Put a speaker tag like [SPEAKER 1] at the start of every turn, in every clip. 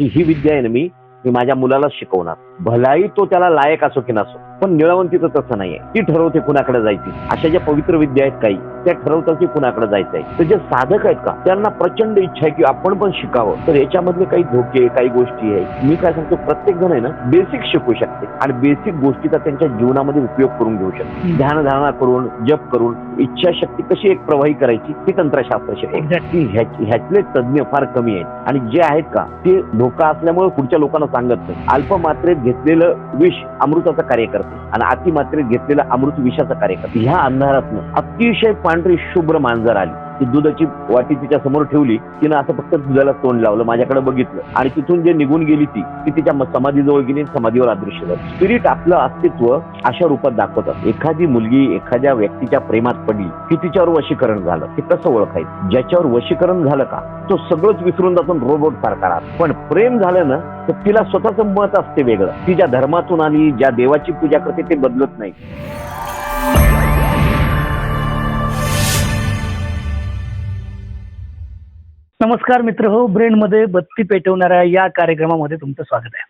[SPEAKER 1] की ही विद्या आहे ना मी मी माझ्या मुलाला शिकवणार. भलाही तो त्याला लायक असो की नसो पण निळवंतीचं तसं नाहीये. ती ठरवते कुणाकडे जायची. अशा ज्या पवित्र विद्या आहेत काही त्या ठरवतात की कुणाकडे जायचं आहे. तर जे साधक आहेत का त्यांना प्रचंड इच्छा आहे की आपण पण शिकावं. तर याच्यामधले काही धोके काही गोष्टी आहेत. मी काय सांगतो प्रत्येक जण आहे ना बेसिक शिकू शकते. आणि बेसिक गोष्टीचा त्यांच्या जीवनामध्ये उपयोग करून घेऊ शकते. ध्यान धारणा करून जप करून इच्छाशक्ती कशी एक प्रवाही करायची ही तंत्रशास्त्र ह्याच- ह्यातले तज्ज्ञ फार कमी आहेत. आणि जे आहेत का ते धोका असल्यामुळे पुढच्या लोकांना सांगत नाही. अल्पमात्रेत घेतलेलं विष अमृताचं कार्य करते आणि अतिमात्रेत घेतलेलं अमृत विषाचं कार्य करते. ह्या अंधारातनं अतिशय पांढरी शुभ्र मांजर आली. ती दुधाची वाटी तिच्या समोर ठेवली तिनं असं फक्त दुधाला तोंड लावलं माझ्याकडे बघितलं. आणि तिथून जे निघून गेली ती ती तिच्या समाधीजवळ गेली समाधीवर अदृश्य झाली. स्पिरिट आपलं अस्तित्व अशा रूपात दाखवतात. एखादी मुलगी एखाद्या व्यक्तीच्या प्रेमात पडली की तिच्यावर वशीकरण झालं. ते कसं ओळखायचं? ज्याच्यावर वशीकरण झालं का तो सगळंच विसरून जातो रोबोट सारखा राहत. पण प्रेम झालं ना तर तिला स्वतःचं मत असते वेगळं. ती ज्या धर्मातून आली ज्या देवाची पूजा करते ते बदलत नाही.
[SPEAKER 2] नमस्कार मित्र हो ब्रेन मध्ये बत्ती पेटवणाऱ्या या कार्यक्रमामध्ये तुमचं स्वागत आहे.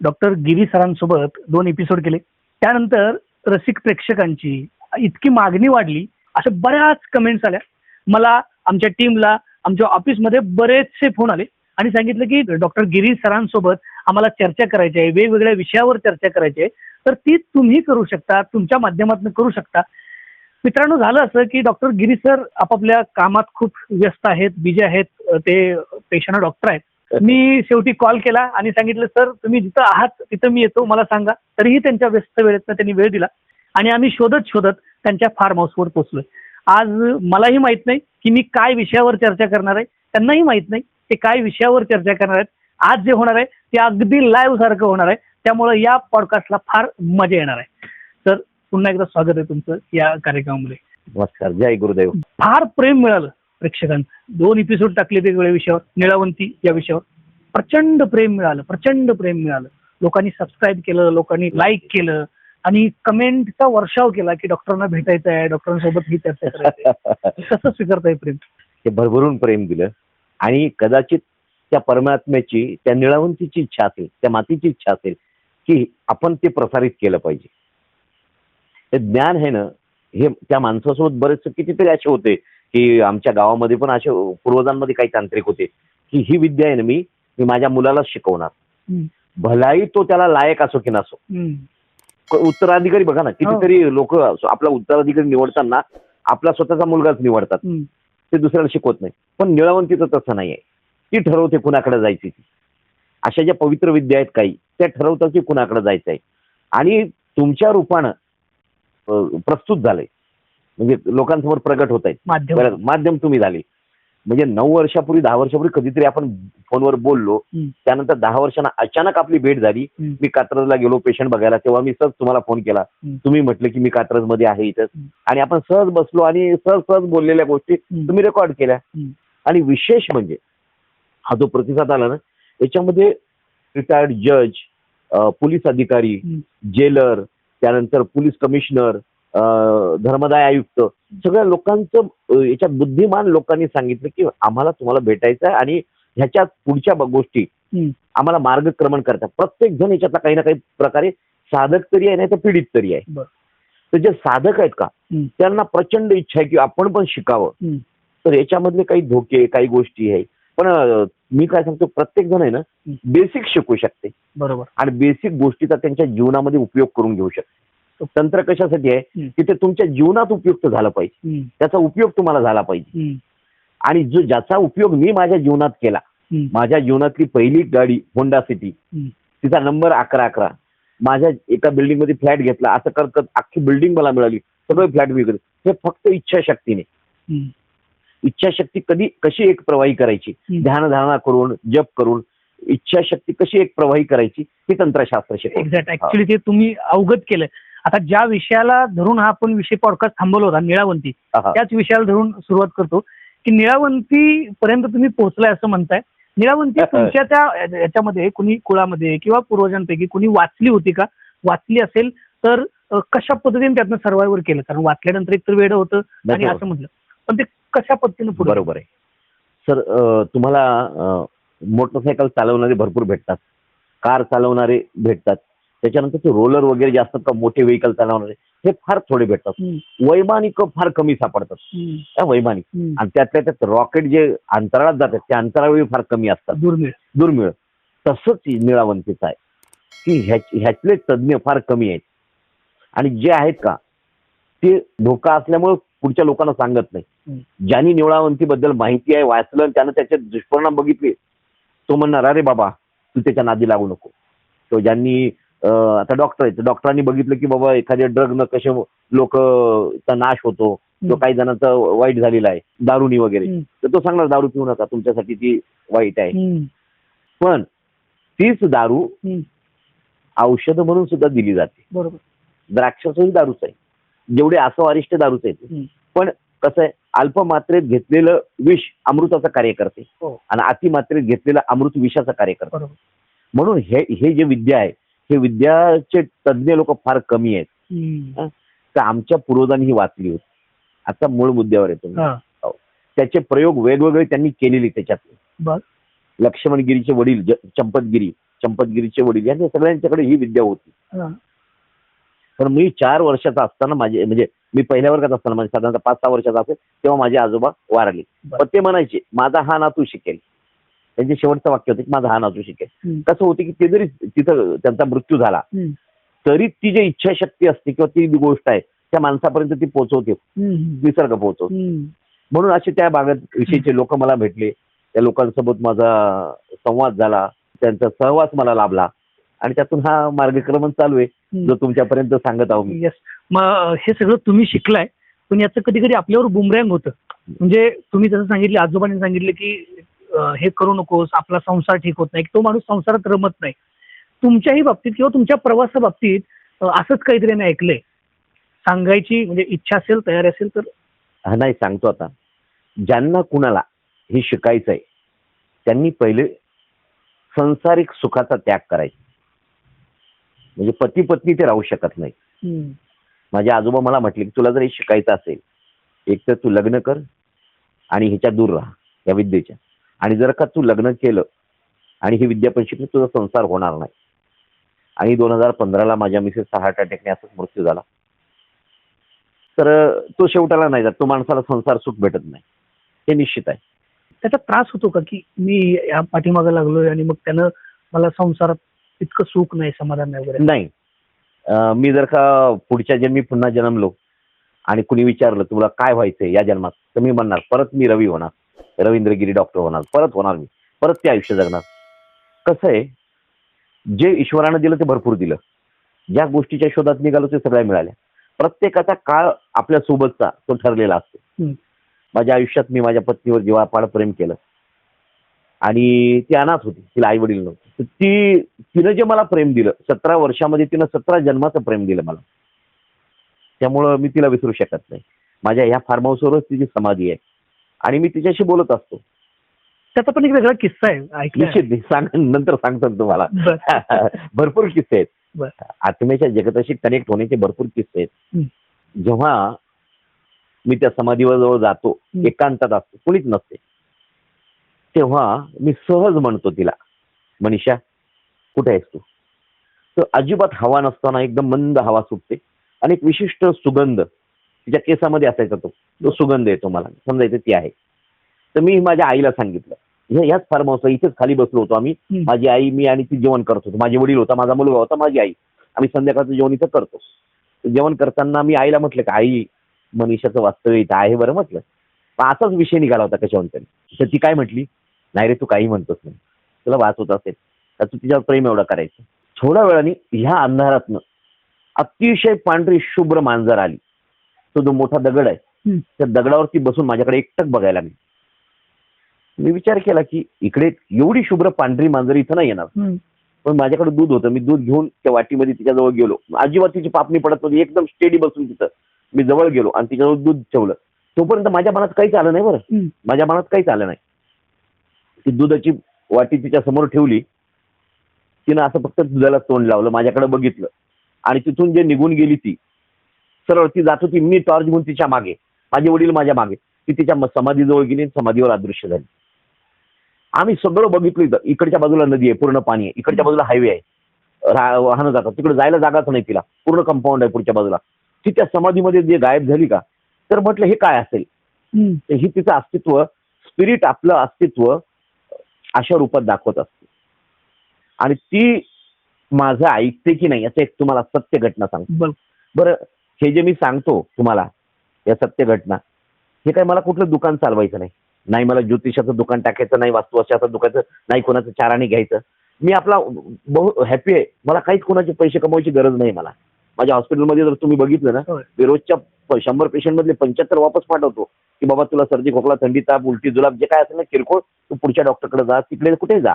[SPEAKER 2] डॉक्टर गिरी सरांसोबत दोन एपिसोड केले. त्यानंतर रसिक प्रेक्षकांची इतकी मागणी वाढली अशा बऱ्याच कमेंट्स आल्या. मला आमच्या टीमला आमच्या ऑफिसमध्ये बरेचसे फोन आले आणि सांगितलं की डॉक्टर गिरी सरांसोबत आम्हाला चर्चा करायची आहे वेगवेगळ्या विषयावर चर्चा करायची आहे. तर ती तुम्ही करू शकता तुमच्या माध्यमातून करू शकता. मित्रांनो झालं असं की डॉक्टर गिरी सर आपापल्या कामात खूप व्यस्त आहेत बिजी आहेत ते पेशंट डॉक्टर आहेत. मी शेवटी कॉल केला आणि सांगितलं सर तुम्ही जिथं आहात तिथं मी येतो मला सांगा. तरीही त्यांच्या व्यस्त वेळेतनं त्यांनी वेळ दिला. आणि आम्ही शोधत शोधत त्यांच्या फार्म हाऊसवर पोहोचलोय. आज मलाही माहीत नाही की मी काय विषयावर चर्चा करणार आहे. त्यांनाही माहीत नाही ते काय विषयावर चर्चा करणार आहेत. आज जे होणार आहे ते अगदी लाईव्ह सारखं होणार आहे. त्यामुळे या पॉडकास्टला फार मजा येणार आहे. पुन्हा एकदा स्वागत आहे तुमचं या कार्यक्रमामध्ये.
[SPEAKER 1] नमस्कार जय गुरुदेव.
[SPEAKER 2] फार प्रेम मिळालं प्रेक्षकांचं. दोन एपिसोड टाकले वेगवेगळ्या विषयावर निळावंती या विषयावर. प्रचंड प्रेम मिळालं प्रचंड प्रेम मिळालं. लोकांनी सबस्क्राईब केलं लोकांनी लाईक केलं आणि कमेंटचा वर्षाव केला की डॉक्टरांना भेटायचं आहे डॉक्टरांसोबत ही चर्चा करायची. कसं स्वीकारताय प्रेम.
[SPEAKER 1] ते भरभरून प्रेम दिलं आणि कदाचित त्या परमात्म्याची त्या निळावंतीची इच्छा असेल त्या मातीची इच्छा असेल की आपण ते प्रसारित केलं पाहिजे. ते ज्ञान आहे ना हे त्या माणसासोबत बरेचसे कितीतरी असे होते की आमच्या गावामध्ये पण असे पूर्वजांमध्ये काही तांत्रिक होते की ही विद्या आहे ना मी मी माझ्या मुलाला शिकवणार. भलाही तो त्याला लायक असो की नसो. उत्तराधिकारी बघा ना कितीतरी लोक आपला उत्तराधिकारी निवडताना आपला स्वतःचा मुलगाच निवडतात. ते दुसऱ्याला शिकवत नाही. पण निळवंतीचं तसं नाहीये. ती ठरवते कुणाकडे जायची ती. अशा ज्या पवित्र विद्या आहेत काही त्या ठरवतात की कुणाकडे जायचं आहे आणि तुमच्या रूपानं प्रस्तुत झालंय म्हणजे लोकांसमोर प्रगट होत आहेत
[SPEAKER 2] माध्यम
[SPEAKER 1] तुम्ही झाले म्हणजे नऊ वर्षापूर्वी दहा वर्षापूर्वी कधीतरी आपण फोनवर बोललो. त्यानंतर दहा वर्षांना अचानक आपली भेट झाली. मी कात्रजला गेलो पेशंट बघायला तेव्हा मी सहज तुम्हाला फोन केला. तुम्ही म्हटलं की मी कात्रजमध्ये आहे इथं. आणि आपण सहज बसलो आणि सहज सहज बोललेल्या गोष्टी. तुम्ही रेकॉर्ड केल्या. आणि विशेष म्हणजे हा जो प्रतिसाद आला ना याच्यामध्ये रिटायर्ड जज पोलीस अधिकारी. जेलर त्यानंतर पोलीस कमिशनर धर्मदाय आयुक्त सगळ्या लोकांचं याच्यात बुद्धिमान लोकांनी सांगितलं की आम्हाला तुम्हाला भेटायचं आहे आणि ह्याच्यात पुढच्या गोष्टी. आम्हाला मार्गक्रमण करतात प्रत्येक जण याच्यातला काही ना काही प्रकारे साधक तरी आहे नाही तर पीडित तरी आहे. तर जे साधक आहेत का. त्यांना प्रचंड इच्छा आहे की आपण पण शिकावं. तर याच्यामधले काही धोके काही गोष्टी आहे पण मी काय सांगतो प्रत्येक जण आहे ना. बेसिक शिकू शकते
[SPEAKER 2] बरोबर
[SPEAKER 1] आणि बेसिक गोष्टीचा त्यांच्या जीवनामध्ये उपयोग करून घेऊ शकते तंत्र कशासाठी आहे. की ते तुमच्या जीवनात उपयुक्त झालं पाहिजे. त्याचा उपयोग तुम्हाला झाला पाहिजे. आणि जो ज्याचा उपयोग मी माझ्या जीवनात केला. माझ्या जीवनातली पहिली गाडी होंडा सिटी. तिचा नंबर अकरा अकरा माझ्या एका बिल्डिंगमध्ये फ्लॅट घेतला असं करत अख्खी बिल्डिंग मला मिळाली सगळे फ्लॅट विकत हे फक्त इच्छाशक्तीने. इच्छाशक्ती कधी कशी एक प्रवाही करायची
[SPEAKER 2] हम्म.
[SPEAKER 1] ध्यान धारणा करून जप करून इच्छाशक्ती कशी एक प्रवाही करायची हे तंत्रशास्त्र.
[SPEAKER 2] एक्झॅक्ट ऍक्च्युली ते तुम्ही अवगत केलं. आता ज्या विषयाला धरून हा आपण विषय पॉडकास्ट थांबवला होता निळावंती. त्याच विषयाला धरून सुरुवात करतो की निळावंती पर्यंत तुम्ही पोहोचलाय असं म्हणताय. निळावंती तुमच्या त्या याच्यामध्ये कुणी कुळामध्ये किंवा पूर्वजांपैकी कुणी वाचली होती का? वाचली असेल तर कशा पद्धतीने त्यातनं सर्वायवर केलं? कारण वाचल्यानंतर एक तर वेळ होतं आणि. असं म्हटलं. पण ते कशा पद्धतीने पुढे
[SPEAKER 1] बरोबर आहे. सर तुम्हाला मोटरसायकल चालवणारे भरपूर भेटतात. कार चालवणारे भेटतात. त्याच्यानंतर ते रोलर वगैरे जे असतात का मोठे व्हेकल चालवणारे हे फार थोडे भेटतात. वैमानिक फार कमी सापडतात. त्या वैमानिक. आणि त्यातल्या त्यात रॉकेट जे अंतराळात जातात ते अंतराळही फार कमी असतात.
[SPEAKER 2] दुर्मिळ.
[SPEAKER 1] दुर्मिळ. तसंच निळावंतीचं आहे. की ह्याच- ह्यातले तज्ज्ञ फार कमी आहेत. आणि जे आहेत का ते धोका असल्यामुळे पुढच्या लोकांना सांगत नाही. ज्यांनी निवळावंतीबद्दल माहिती आहे वाचलं आणि त्याने त्याचे दुष्परिणाम बघितले तो म्हणणार अरे बाबा तू त्याच्या नादी लागू नको. तो ज्यांनी आता डॉक्टर आहेत. डॉक्टरांनी बघितलं की बाबा एखाद्या ड्रग न कसे लोक चा नाश होतो. तो. काही जणांचा वाईट झालेला आहे दारुनी वगैरे. तर तो सांगणार दारू पिऊ नका तुमच्यासाठी ती वाईट आहे. पण तीच दारू. औषध म्हणून सुद्धा दिली जाते.
[SPEAKER 2] बरोबर.
[SPEAKER 1] द्राक्षाचंही दारूच आहे. जेवढे असं अरिष्ट दारूच आहे
[SPEAKER 2] हम्म.
[SPEAKER 1] पण कसं आहे अल्प मात्रेत घेतलेलं विष अमृताचं कार्य करते.
[SPEAKER 2] हो.
[SPEAKER 1] आणि अति मात्रेत घेतलेलं अमृत विषाचं कार्य करते.
[SPEAKER 2] बरोबर.
[SPEAKER 1] म्हणून हे हे जे विद्या आहे हे विद्याचे तज्ज्ञ लोक फार कमी आहेत.
[SPEAKER 2] हम्म.
[SPEAKER 1] तर आमच्या पूर्वजांनी ही वाचली होती. आता मूळ मुद्द्यावर येतो मी.
[SPEAKER 2] हा.
[SPEAKER 1] त्याचे प्रयोग वेगवेगळे त्यांनी केलेले त्याच्यात
[SPEAKER 2] बर.
[SPEAKER 1] लक्ष्मणगिरीचे वडील ज- चंपतगिरी चंपतगिरीचे वडील यांच्या सगळ्यांच्याकडे ही विद्या होती.
[SPEAKER 2] हा.
[SPEAKER 1] पण मी चार वर्षाचा असताना माझे म्हणजे मी पहिल्या वर्गात असताना म्हणजे साधारणतः पाच सहा वर्षाचा असेल तेव्हा माझे आजोबा वारले. पण ते म्हणायचे माझा हा नातू शिकेल त्यांचे शेवटचं वाक्य होतं की माझा हा नातू शिकेल. कसं होतं की ते जरी तिथं त्यांचा मृत्यू झाला. तरी ती जी इच्छाशक्ती असते किंवा ती गोष्ट आहे त्या माणसापर्यंत ती पोहोचवते. निसर्ग पोहोचवतो. म्हणून असे त्या भागात विषयीचे लोक मला भेटले त्या लोकांसोबत माझा संवाद झाला त्यांचा सहवास मला लाभला आणि त्यातून हा मार्गक्रमण चालू आहे. जो तुमच्यापर्यंत सांगत आहो मी.
[SPEAKER 2] येस मग हे सगळं तुम्ही शिकलाय पण याचं कधी कधी आपल्यावर बुमरँग होतं. म्हणजे तुम्ही जसं सांगितले आजोबांनी सांगितले की अं, हे करू नकोस आपला संसार ठीक होत नाही तो माणूस संसारात रमत नाही. तुमच्याही बाबतीत किंवा तुमच्या प्रवासाबाबतीत अं, असंच काहीतरी मी ऐकलंय. सांगायची म्हणजे इच्छा असेल तयारी असेल तर?
[SPEAKER 1] हा नाही सांगतो आता. ज्यांना कुणाला हे शिकायचं आहे त्यांनी पहिले संसारिक सुखाचा त्याग करायचा. म्हणजे पती पत्नी ते राहू शकत नाही.
[SPEAKER 2] हम्म.
[SPEAKER 1] माझे आजोबा मला म्हटले की तुला जर हे शिकायचं असेल एक तर तू लग्न कर आणि ह्याच्या दूर राहा या विद्येच्या. आणि जर का तू लग्न केलं आणि ही विद्या पण शिकली तुझा संसार होणार नाही. आणि दोन हजार पंधराला माझ्या मिसेसचा हार्ट अटॅकने असंच मृत्यू झाला. तर तो शेवटाला नाही जात. तो माणसाला संसार सुख भेटत नाही. हे निश्चित आहे.
[SPEAKER 2] त्याचा त्रास होतो का की मी या पाठीमागं लागलोय आणि मग त्यानं मला संसारात इतकं सुख नाही समाधान नाही वगैरे.
[SPEAKER 1] नाही. अं, मी जर का पुढच्या जन्मी पुन्हा जन्मलो आणि कुणी विचारलं तुला काय व्हायचंय या जन्मात? तर मी म्हणणार परत मी रवी होणार. रवींद्रगिरी डॉक्टर होणार. परत होणार मी. परत ते आयुष्य जगणार. कसं आहे जे ईश्वरानं दिलं ते भरपूर दिलं. ज्या गोष्टीच्या शोधात निघालो ते सगळ्या मिळाल्या. प्रत्येकाचा काळ आपल्या सोबतचा तो ठरलेला असतो.
[SPEAKER 2] हम्म.
[SPEAKER 1] माझ्या आयुष्यात मी माझ्या पत्नीवर जीवापाड प्रेम केलं. आणि ती अनाथ होती तिला आई वडील नव्हते ती तिनं जे मला प्रेम दिलं सतरा वर्षामध्ये तिनं सतरा जन्माचं प्रेम दिलं मला त्यामुळं मी तिला विसरू शकत नाही माझ्या ह्या फार्म हाऊसवरच तिची समाधी आहे आणि मी तिच्याशी बोलत असतो
[SPEAKER 2] त्याचा पण एक वेगळा किस्सा आहे.
[SPEAKER 1] निश्चित सांग नंतर सांगतो तुम्हाला. भरपूर किस्से आहेत. आत्म्याच्या जगताशी कनेक्ट होण्याचे भरपूर किस्से आहेत. जेव्हा मी त्या समाधीवर जवळ जातो. एकांतात असतो कुणीच नसते तेव्हा मी सहज म्हणतो तिला मनीषा कुठे आहेस तू? तर अजिबात हवा नसताना एकदम मंद हवा सुटते आणि एक विशिष्ट सुगंध तिच्या केसामध्ये असायचा तो. तो सुगंध येतो मला. समजायचं ती आहे. तर मी माझ्या आईला सांगितलं. हे- ह्याच फार्म हाऊस इथेच खाली बसलो होतो आम्ही. माझी आई मी आणि ती जेवण करत होतो. माझे वडील होता माझा मुलगा होता माझी आई. आम्ही संध्याकाळचं जेवण इथं करतो. जेवण करताना मी आईला म्हटलं का आई मनीषाचं वास्तव्य इथं आहे बरं म्हटलं. पण असाच विषय निघाला होता कशावर तरी. तर ती काय म्हटली? नाही रे तू काही म्हणतोस नाही. तुला वाच होत असेल तर तू तिच्यावर प्रेम एवढं करायचं. थोड्या वेळाने ह्या अंधारातनं अतिशय पांढरी शुभ्र मांजर आली. तो जो मोठा दगड आहे. त्या दगडावरती बसून माझ्याकडे एकटक बघायला लागली मी विचार केला की इकडे एवढी शुभ्र पांढरी मांजर इथं नाही येणार. पण माझ्याकडे दूध होतं. मी दूध घेऊन त्या वाटीमध्ये तिच्याजवळ गेलो. अजिबात तिची पापणी पडत नव्हती एकदम स्टेडी बसून तिथं मी जवळ गेलो आणि तिच्याजवळ दूध ठेवलं. तोपर्यंत माझ्या मनात काहीच आलं नाही बरं. माझ्या मनात काहीच आलं नाही. ती दुधाची वाटी तिच्या समोर ठेवली तिनं असं फक्त दुधाला तोंड लावलं माझ्याकडे बघितलं. आणि तिथून जे निघून गेली ती सरळ ती जात होती मी टॉर्च घेऊन तिच्यामागे माझे वडील माझ्या मागे ती तिच्या समाधीजवळ गेली समाधीवर अदृश्य झाली. आम्ही सगळं बघितलं इथं इकडच्या बाजूला नदी आहे पूर्ण पाणी आहे इकडच्या बाजूला हायवे आहे. वाहनं जातात तिकडे जायला जागाच नाही तिला पूर्ण कंपाऊंड आहे पुढच्या बाजूला. ती त्या समाधीमध्ये जे गायब झाली का तर म्हटलं हे काय असेल? ही तिचं अस्तित्व स्पिरिट आपलं अस्तित्व अशा रूपात दाखवत असते. आणि ती माझं ऐकते की नाही याचं एक तुम्हाला सत्य घटना सांगतो.
[SPEAKER 2] बर.
[SPEAKER 1] हे जे मी सांगतो तुम्हाला या सत्य घटना हे काय मला कुठलं दुकान चालवायचं नाही. नाही मला ज्योतिषाचं दुकान टाकायचं नाही वास्तुवाशाचं दुकान नाही कोणाचं चाराने घ्यायचं. मी आपला बहु हॅपी आहे. मला काहीच कोणाचे पैसे कमवायची गरज नाही मला. माझ्या हॉस्पिटलमध्ये जर तुम्ही बघितलं ना. मी रोजच्या शंभर पेशंट मधले पंच्याहत्तर वापस पाठवतो. की बाबा तुला सर्दी खोकला थंडी ताप उलटी जुलाब जे काय असेल ना किरकोळ तू पुढच्या डॉक्टरकडे जा तिकडे कुठे जा.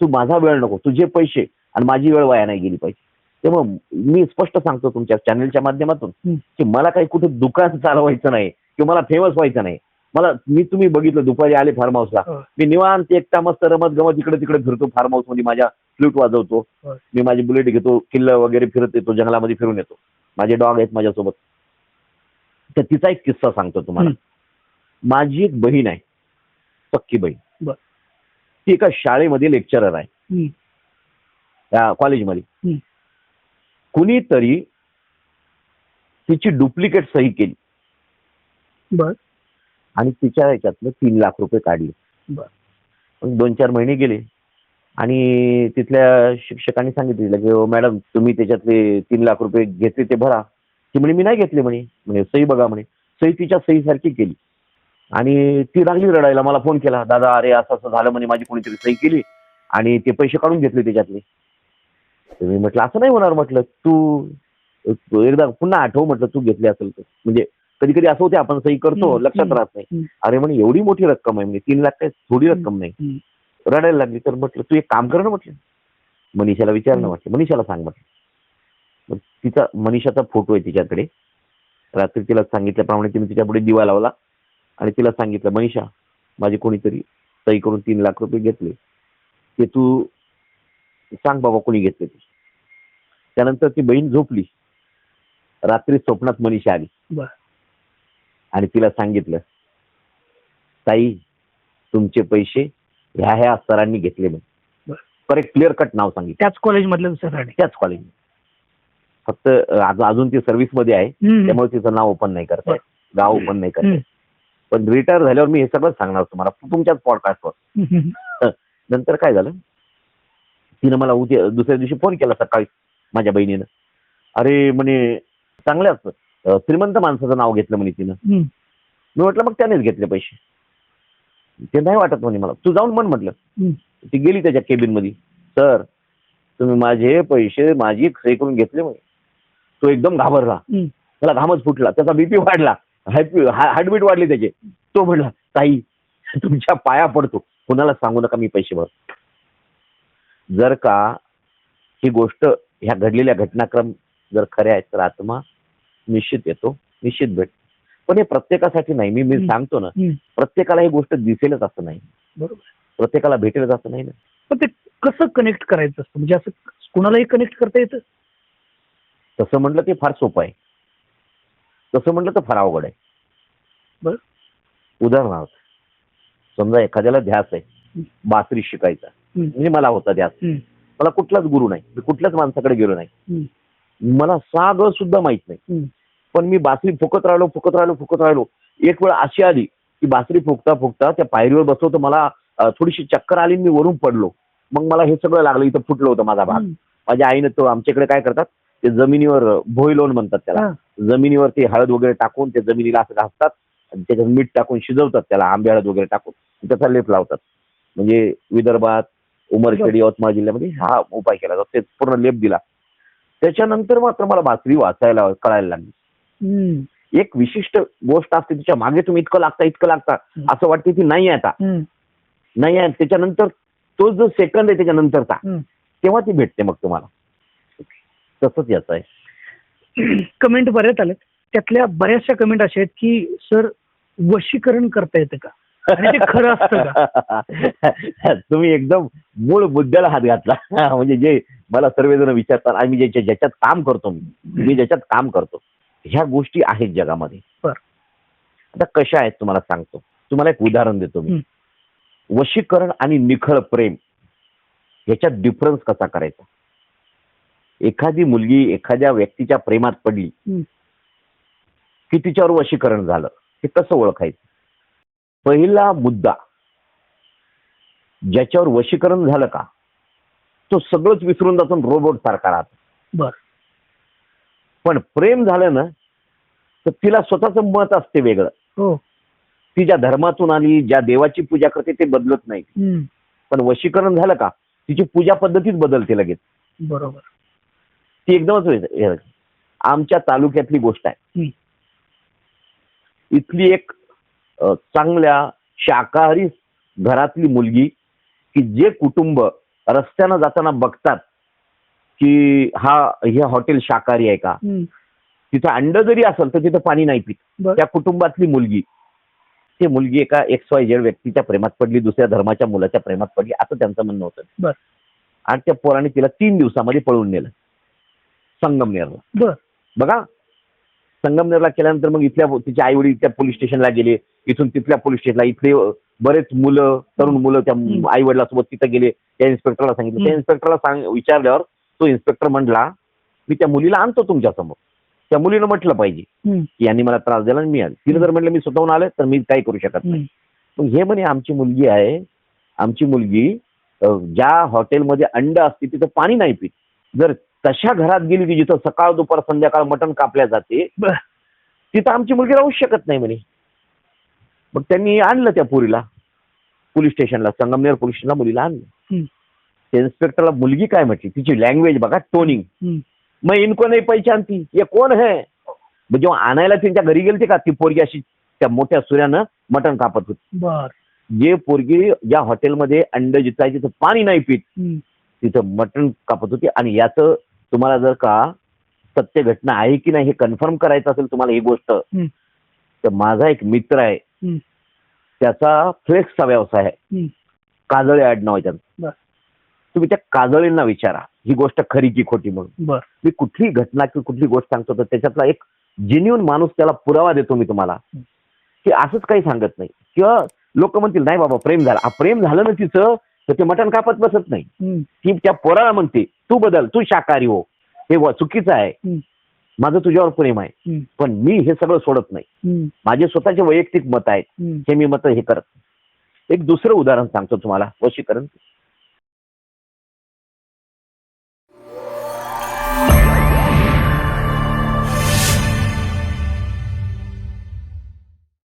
[SPEAKER 1] तू माझा वेळ नको तुझे पैसे आणि माझी वेळ वाया नाही गेली पाहिजे. त्यामुळे मी स्पष्ट सांगतो तुमच्या चॅनलच्या माध्यमातून. की मला काही कुठे दुकान चालवायचं नाही किंवा मला फेमस व्हायचं नाही. मला मी तुम्ही बघितलं दुपारी आले फार्म हाऊसला
[SPEAKER 2] होय.
[SPEAKER 1] मी निवांत एकटा मस्त रमत गमत इकडे तिकडे फिरतो फार्म हाऊसमध्ये माझ्या फ्लूट वाजवतो.
[SPEAKER 2] होय.
[SPEAKER 1] मी माझी बुलेट घेतो किल्ला वगैरे फिरत येतो जंगलामध्ये फिरून येतो. माझे डॉग आहेत माझ्यासोबत. तर तिचा एक किस्सा सांगतो तुम्हाला. माझी एक बहीण आहे. पक्की बहीण.
[SPEAKER 2] बर.
[SPEAKER 1] ती एका शाळेमध्ये लेक्चरर आहे.
[SPEAKER 2] हम्म.
[SPEAKER 1] त्या कॉलेजमध्ये
[SPEAKER 2] हम्म.
[SPEAKER 1] कुणीतरी तिची डुप्लिकेट सही केली.
[SPEAKER 2] बर.
[SPEAKER 1] आणि तिच्या ह्याच्यातनं तीन लाख रुपये काढले.
[SPEAKER 2] बर.
[SPEAKER 1] मग दोन चार महिने गेले. आणि तिथल्या शिक्षकांनी सांगितलं तिला की "ओ, मॅडम तुम्ही त्याच्यातले तीन लाख रुपये घेतले ते भरा. ती म्हणे मी नाही घेतले म्हणे. म्हणे सही बघा म्हणे. सही तिच्या सहीसारखी केली. आणि ती लागली रडायला. मला फोन केला दादा अरे असं असं झालं म्हणे माझी कोणीतरी सही केली आणि ते पैसे काढून घेतले त्याच्यातले. तर मी म्हटलं असं नाही होणार म्हटलं तू एकदा पुन्हा आठव म्हटलं तू घेतले असेल तर. म्हणजे कधी कधी असं होते आपण सही करतो लक्षात राहत नाही. अरे म्हणे एवढी मोठी रक्कम आहे म्हणजे तीन लाख काय थोडी रक्कम नाही. रडायला लागली तर म्हटलं तू एक काम कर ना म्हटलं. मनीषाला विचार ना. म्हटलं मनीषाला सांग म्हटलं. तिचा मनीषाचा फोटो आहे तिच्याकडे. रात्री तिला सांगितल्याप्रमाणे तिने तिच्या पुढे दिवा लावला. आणि तिला सांगितलं मनीषा माझे कोणीतरी सही करून तीन लाख रुपये घेतले. ते तू सांग बाबा कोणी घेतले ते. त्यानंतर ती बहीण झोपली. रात्री स्वप्नात मनीषा आली. आणि तिला सांगितलं ताई तुमचे पैसे ह्या ह्या सरांनी घेतले
[SPEAKER 2] बर.
[SPEAKER 1] करेक्ट क्लिअर कट नाव सांगितलं.
[SPEAKER 2] त्याच कॉलेजमधल्या दुसऱ्यासाठी
[SPEAKER 1] त्याच कॉलेज फक्त अजून ती सर्व्हिसमध्ये आहे.
[SPEAKER 2] हम्म.
[SPEAKER 1] त्यामुळे तिचं नाव ओपन नाही करताय गाव ओपन नाही
[SPEAKER 2] हम्म.
[SPEAKER 1] पण रिटायर झाल्यावर मी हे सगळं सांगणार तुम्हाला. तुमच्याच पॉडकास्टवर. नंतर काय झालं? तिनं मला उद्या दुसऱ्या दिवशी फोन केला सकाळी माझ्या बहिणीनं. अरे म्हणे चांगल्याच श्रीमंत माणसाचं नाव घेतलं म्हणे तिनं. मी म्हटलं मग त्यानेच घेतले पैसे. ते नाही वाटत म्हणे मला. तू जाऊन म्हण म्हटलं. ती गेली त्याच्या केबिनमध्ये सर तुम्ही माझे पैसे माझी सही करून घेतले म्हणे. तो एकदम घाबरला. त्याला घामच फुटला. त्याचा बीपी वाढला. हार्टबीट वाढली त्याचे. तो म्हटला ताई तुमच्या पाया पडतो. कुणाला सांगू नका मी पैसे भर जर का ही गोष्ट ह्या घडलेल्या घटनाक्रम जर खऱ्या आहेत तर आत्मा निश्चित येतो निश्चित भेट पण हे प्रत्येकासाठी नाही. मी मी. सांगतो ना. प्रत्येकाला ही गोष्ट दिसेलच असं नाही.
[SPEAKER 2] बरोबर.
[SPEAKER 1] प्रत्येकाला भेटेलच असं नाही ना.
[SPEAKER 2] पण ते कसं कनेक्ट करायचं असतं? म्हणजे असं कुणालाही कनेक्ट करता येतं?
[SPEAKER 1] तसं म्हटलं ते फार सोपं आहे. तसं म्हटलं तर फार अवघड आहे.
[SPEAKER 2] बर.
[SPEAKER 1] उदाहरणार्थ समजा एखाद्याला ध्यास आहे बासरी शिकायचा. म्हणजे मला होता ध्यास. मला कुठलाच गुरु नाही. मी कुठल्याच माणसाकडे गेलो नाही. मला साग सुद्धा माहीत नाही. पण मी बासरी फुकत राहिलो फुकत राहिलो फुकत राहिलो. एक वेळ अशी आली की बासरी फुकता फुकता त्या पायरीवर बसलो तर मला थोडीशी चक्कर आली मी वरून पडलो. मग मला हे सगळं लागलं इथं फुटलं होतं माझा भाग. माझ्या आईनं तो आमच्याकडे काय करतात? ते जमिनीवर भोई लोण म्हणतात त्याला.
[SPEAKER 2] हा.
[SPEAKER 1] जमिनीवर ते हळद वगैरे टाकून ते जमिनीला असं घासतात आणि त्याच्यात मीठ टाकून शिजवतात त्याला आंबे हळद वगैरे टाकून. त्याचा लेप लावतात. म्हणजे विदर्भात उमरखेड यवतमाळ जिल्ह्यामध्ये हा उपाय केला जातो. ते पूर्ण लेप दिला. त्याच्यानंतर मात्र मला बासरी वाचायला कळायला लागली. एक विशिष्ट गोष्ट असते तिच्यामागे तुम्ही इतकं लागता इतकं लागता असं वाटते ती नाही आहे आता. नाही आहे. त्याच्यानंतर तो जो सेकंद आहे त्याच्यानंतरचा. तेव्हा ती भेटते मग तुम्हाला. तसंच याचं आहे.
[SPEAKER 2] कमेंट बऱ्याच आल्या त्यातल्या बऱ्याचशा कमेंट अशा आहेत की सर वशीकरण करता येतं का? खरं असतं
[SPEAKER 1] तुम्ही एकदम मूळ मुद्द्याला हात घातला. म्हणजे जे मला सर्वजण विचारतात मी ज्याच्या ज्याच्यात काम करतो मी ज्याच्यात काम करतो. ह्या गोष्टी आहेत जगामध्ये. आता कशा आहेत तुम्हाला सांगतो. तुम्हाला एक उदाहरण देतो मी. वशीकरण आणि निखळ प्रेम याच्यात डिफरन्स कसा करायचा? एखादी मुलगी एखाद्या व्यक्तीच्या प्रेमात पडली. की तिच्यावर वशीकरण झालं. हे कसं ओळखायचं. पहिला मुद्दा ज्याच्यावर वशीकरण झालं का तो सगळंच विसरून जातो रोबोट सारखा राहतो.
[SPEAKER 2] बर.
[SPEAKER 1] पण प्रेम झालं ना तर तिला स्वतःचं मत असते वेगळं.
[SPEAKER 2] हो.
[SPEAKER 1] ती ज्या धर्मातून आली ज्या देवाची पूजा करते ते बदलत नाही. पण वशीकरण झालं का तिची पूजा पद्धतीच बदलते लगेच.
[SPEAKER 2] बरोबर.
[SPEAKER 1] ती एकदमच आमच्या तालुक्यातली गोष्ट आहे. इथली एक चांगल्या शाकाहारी घरातली मुलगी की जे कुटुंब रस्त्यानं जाताना बघतात की हा हे हॉटेल शाकाहारी आहे का. तिथं अंड जरी असेल तर तिथं पाणी नाही पित. त्या कुटुंबातली मुलगी ती मुलगी एका एक्स वाय झेड व्यक्तीच्या प्रेमात पडली दुसऱ्या धर्माच्या मुलाच्या प्रेमात पडली असं त्यांचं म्हणणं होतं. आणि त्या पोराने तिला तीन दिवसामध्ये पळून नेलं. संगमनेरला
[SPEAKER 2] बर.
[SPEAKER 1] बघा संगमनेरला केल्यानंतर मग इथल्या तिचे आई वडील त्या पोलीस स्टेशनला गेले. इथून तिथल्या पोलीस स्टेशनला इथले बरेच मुलं तरुण मुलं त्या. आई वडिलांसोबत तिथं गेले. त्या इन्स्पेक्टरला सांगितलं. त्या. इन्स्पेक्टरला सांग विचारल्यावर तो इन्स्पेक्टर म्हणला मी त्या मुलीला आणतो तुमच्यासमोर. त्या मुलीनं म्हटलं पाहिजे. की यांनी मला त्रास दिला आणि मी आले. तिने जर म्हटलं मी स्वतःहून आले तर मी काही करू शकत नाही. मग हे म्हणे आमची मुलगी आहे. आमची मुलगी ज्या हॉटेलमध्ये अंड असते तिथं पाणी नाही पित. जर तशा घरात गेली की जिथं सकाळ दुपार संध्याकाळ मटण कापल्या जाते तिथं आमची मुलगी राहूच शकत नाही म्हणे. मग त्यांनी आणलं त्या पुरीला. पोलीस स्टेशनला संगमनेर पोलीस स्टेशनला मुलीला आणलं. त्या इन्स्पेक्टरला मुलगी काय म्हटली? तिची लँग्वेज बघा टोनिंग. मग इनको नाही पहिचानती ये कोण है? मग जेव्हा आणायला त्यांच्या घरी गेलते का ती पोरगी अशी त्या मोठ्या सूर्यानं मटण कापत होती. जे पोरगी ज्या हॉटेलमध्ये अंड तिथं पाणी नाही पित. तिथं मटण कापत होती आणि याचं तुम्हाला जर का सत्य घटना आहे की नाही हे कन्फर्म करायचं असेल तुम्हाला ही गोष्ट. तर माझा एक मित्र आहे. त्याचा फ्लेक्सचा व्यवसाय आहे. काजळे आडनाव आहे त्यांचं. तुम्ही त्या काजळींना विचारा. ही गोष्ट खरी की खोटी म्हणून. मी कुठली घटना किंवा कुठली गोष्ट सांगतो तर त्याच्यातला एक जेन्युन माणूस त्याला पुरावा देतो मी तुम्हाला. की असंच काही सांगत नाही. किंवा लोक म्हणतील नाही बाबा प्रेम झालं. प्रेम झालं ना तिचं तर ते मटण कापत बसत नाही. ती त्या पोराला म्हणते तू बदल तू शाकाहारी हो हे व- चुकीचं आहे. माझं तुझ्यावर प्रेम आहे. पण मी हे सगळं सोडत नाही. माझे स्वतःचे वैयक्तिक मत आहेत. हे मी मत हे करत. एक दुसरं उदाहरण सांगतो तुम्हाला वशीकरण